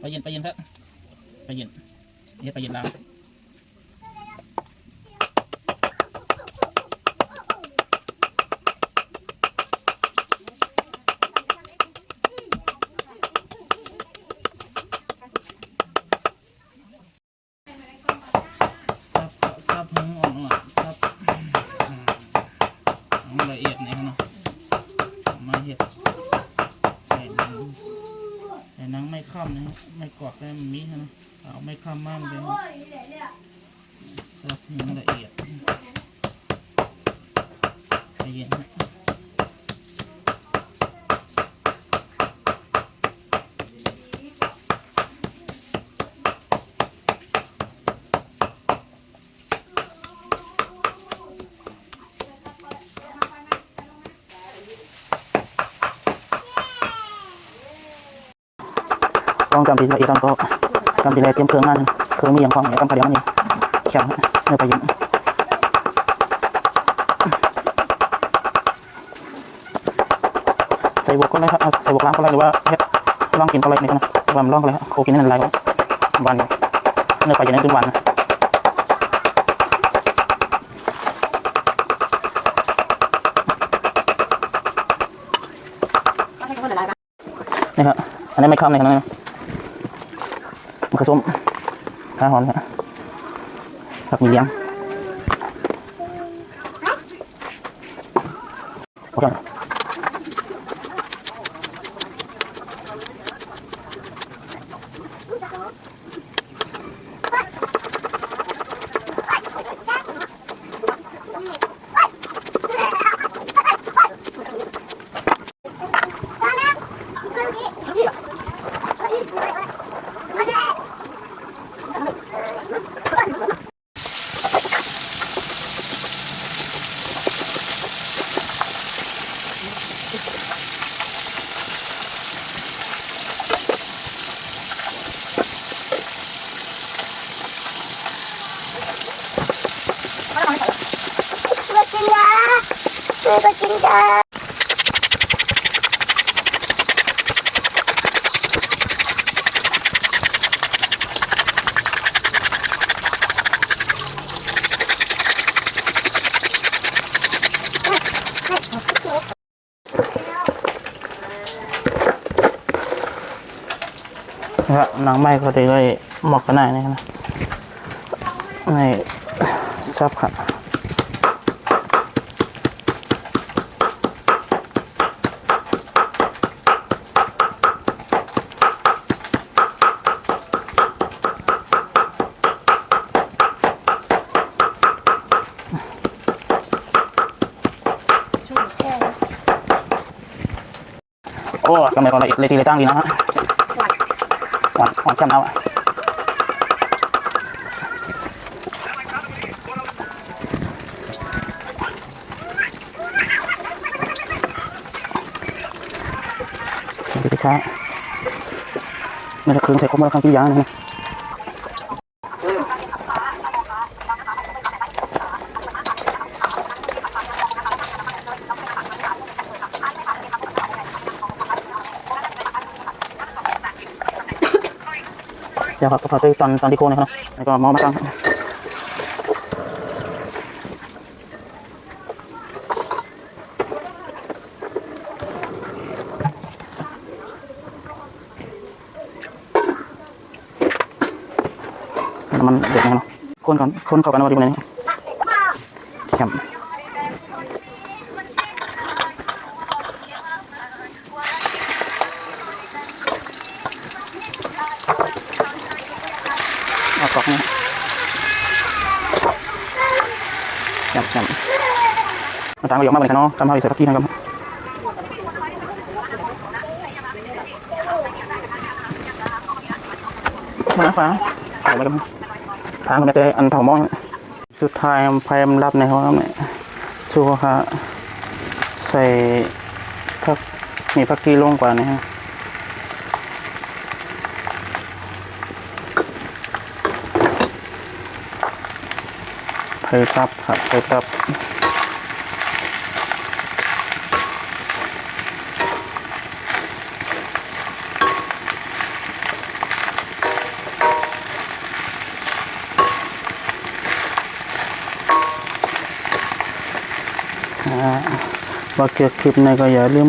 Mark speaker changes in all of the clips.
Speaker 1: ไปเย็นไปเย็นครับไปเย็นเฮ็ดไปเย็นลาวซับซับห้มันอ่อนหน่อยซับอืมเอาให้ละเอียดหน่อยครับเนาะเอามาเห็ดใส่หนังใส่หนังไม่ ค่ำนะครับไม่กรอบได้มันมีนะเอาไม่ค่ำมากเลยนะซับให้มันละเอียดละเอียดนะ ต้องจำปีละเอียดต้องก็จำปีละเตรียมเครื่องงานเครื่องมีอย่างของเนี่ยต้องกระเดียวมันนี่แข็งเนื้อไปเย็นใส่บวกก็เลยครับใส่บวกล้างก็เลยหรือว่าเฮ็ดล่องกินก็เลยนี่นะว่ามันลองก็เลยโคกินให้มันลายวันเนื้อไปเย็นให้เป็นวันนะนี่ครับอันนี้ไม่ข้าเลยครับ นะมะส้มข้าหอมครับผักมีเลี้ยงโอเค นะครับหนังไม้ก็จะได้หมอกกันได้นะครับในซับครับ อ้กำลังก็ละเอียดเลยทีเลยตั้งดีนะฮะหวานหวานแช่ำเอาอะดูดิครับไม่ได้เครื่องใส่ข้าวมันข้างที่ยางนะ เดี๋ยวครับก็พาไปตอนตอนที่โคนนะครับแล้วก็มองมาตั้งน้ำมันเดือดนะครับคนก่อนคนเข้ากันนะว่าดีกว่านี้แคม เอากอกนี่แคมแคมาตามก็ยอมมากเลยครับเนาะทำให้ใส่พักกี้นะครับมาฟ้าใส่ไปกันทางมันจะอันเผามองสุดท้ายพยายามรับในห้องเนี่ยชูค่ะใส่พักมีพักกี้ลงกว่านี่ฮะ ทยทับหักไคยทับว่าเกี่ยวคลิปในก็อย่าลืม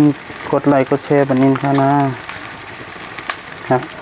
Speaker 1: กดไลค์กดแชร์บันนี้ค่ะนะครับ